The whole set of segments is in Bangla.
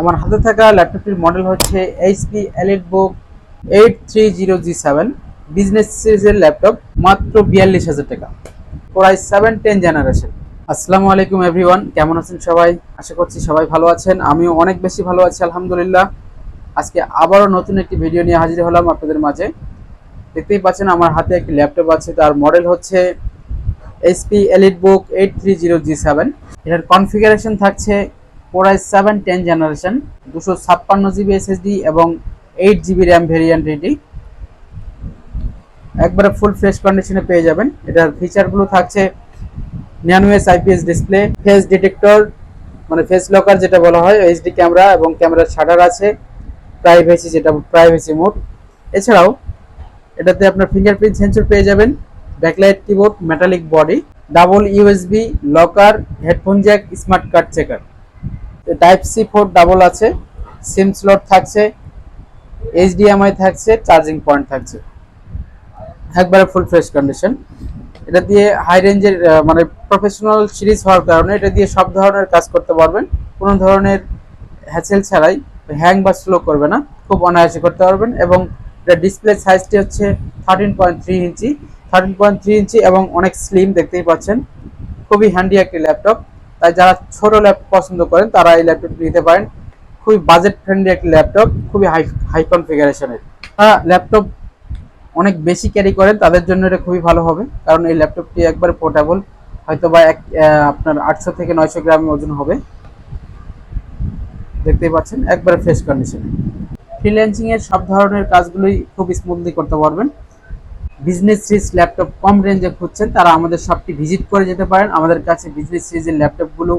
আমার হাতে থাকা ল্যাপটপটির মডেল হচ্ছে HP EliteBook eight three zero G seven. Business সিরিজের ল্যাপটপ মাত্র বিয়াল্লিশ হাজার টাকা। প্রায় সেভেন টেন জেনারেশন আসসালামু আলাইকুম এভরিওয়ান কেমন আছেন সবাই? আশা করছি সবাই ভালো আছেন। আমিও অনেক বেশি ভালো আছি, আলহামদুলিল্লাহ। আজকে আবারও নতুন একটি ভিডিও নিয়ে হাজির হলাম আপনাদের মাঝে। দেখতেই পাচ্ছেন আমার হাতে একটি ল্যাপটপ আছে, তার মডেল হচ্ছে HP EliteBook eight three zero G seven. এটার কনফিগারেশন থাকছে core i seven ten generation দুশো ছাপ্পান্ন জিবি এসএসডি এবং এইট জিবি র্যাম ভেরিয়েন্ট এটি একবারে ফুল ফ্রেশ কন্ডিশনে পেয়ে যাবেন। এটার ফিচারগুলো থাকছে ন্যানোএস আইপিএস ডিসপ্লে ফেস ডিটেক্টর মানে ফেস লকার যেটা বলা হয় এইচডি ক্যামেরা এবং ক্যামেরার শাটার আছে প্রাইভেসি যেটা প্রাইভেসি মোড এছাড়াও এটাতে আপনার ফিঙ্গারপ্রিন্ট সেন্সর পেয়ে যাবেন backlight keyboard metallic body double USB locker headphone jack smart card checker type C four double আছে সিম স্লট থাকছে এইচডিএমআই থাকছে চার্জিং পয়েন্ট থাকছে। একবারে ফুল ফ্রেশ কন্ডিশন এটা দিয়ে হাই রেঞ্জের মানে প্রফেশনাল সিরিজ হওয়ার কারণে এটা দিয়ে সব ধরনের কাজ করতে পারবেন। কোনো ধরনের হ্যাচেল ছাড়াই হ্যাং বা স্লো করবে না। খুব অনায়াসে করতে পারবেন এবং এটা ডিসপ্লে সাইজটি হচ্ছে thirteen point three inch. Thirteen point three inch এবং অনেক স্লিম দেখতেই পাচ্ছেন। খুবই হ্যান্ডি একটি ল্যাপটপ তাই যারা ছোট ল্যাপটপ পছন্দ করেন, তারা এই ল্যাপটপ নিতে পারেন। খুবই বাজেট ফ্রেন্ডলি একটি ল্যাপটপ, খুবই হাই হাই কনফিগারেশনের তারা ল্যাপটপ অনেক বেশি ক্যারি করেন, তাদের জন্য এটা খুবই ভালো হবে। কারণ এই ল্যাপটপটি একবার পোর্টেবল হয়তো বা এক আপনার আটশো থেকে নয়শো গ্রাম ওজন হবে। দেখতেই পাচ্ছেন, একবারে ফ্রেশ কন্ডিশনে ফ্রিল্যান্সিং এর সব ধরনের কাজগুলোই খুব স্মুথলি করতে পারবেন। বিজনেস সিরিজ ল্যাপটপ কম রেঞ্জে খুঁজছেন, তারা আমাদের শপটি ভিজিট করে যেতে পারেন। আমাদের কাছে বিজনেস সিরিজের ল্যাপটপগুলো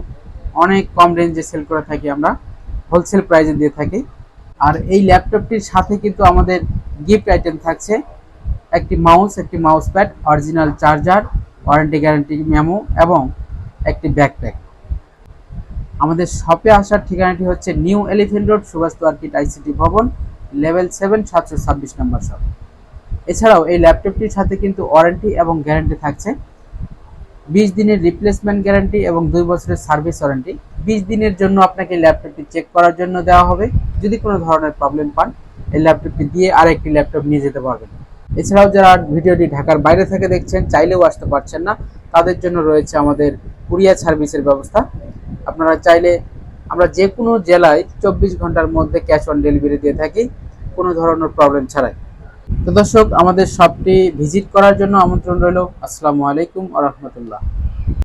অনেক কম রেঞ্জে সেল করে থাকি আমরা হোলসেল প্রাইসে দিয়ে থাকি। আর এই ল্যাপটপটির সাথে কিন্তু আমাদের গিফট আইটেম থাকছে, একটি মাউস একটি mouse pad original charger warranty guarantee memo এবং একটি ব্যাকপ্যাক আমাদের শপে আসার ঠিকানাটি হচ্ছে New Elephant Road Subhash Market ICT Bhaban level seven সাতশো ছাব্বিশ নম্বর শপ এছাড়াও এই ল্যাপটপটির সাথে কিন্তু ওয়ারেন্টি এবং গ্যারান্টি থাকছে। বিশ দিনের রিপ্লেসমেন্ট গ্যারান্টি এবং দুই বছরের সার্ভিস ওয়ারেন্টি। বিশ দিনের জন্য আপনাকে ল্যাপটপটি চেক করার জন্য দেওয়া হবে। যদি কোনো ধরনের প্রবলেম পান, এই ল্যাপটপটি দিয়ে আরেকটি ল্যাপটপ নিয়ে যেতে পারবেন। এছাড়াও যারা ভিডিওটি ঢাকার বাইরে থেকে দেখছেন, চাইলেও আসতে পারছেন না, তাদের জন্য রয়েছে আমাদের কুরিয়ার সার্ভিসের ব্যবস্থা। আপনারা চাইলে আমরা যে কোনো জেলায় চব্বিশ ঘণ্টার মধ্যে ক্যাশ অন ডেলিভারি দিয়ে থাকি, কোনো ধরনের প্রবলেম ছাড়াই। তো দর্শক আমাদের শপটি ভিজিট করার জন্য আমন্ত্রণ রইল। আসসালামু আলাইকুম আ রহমতুল্লাহ।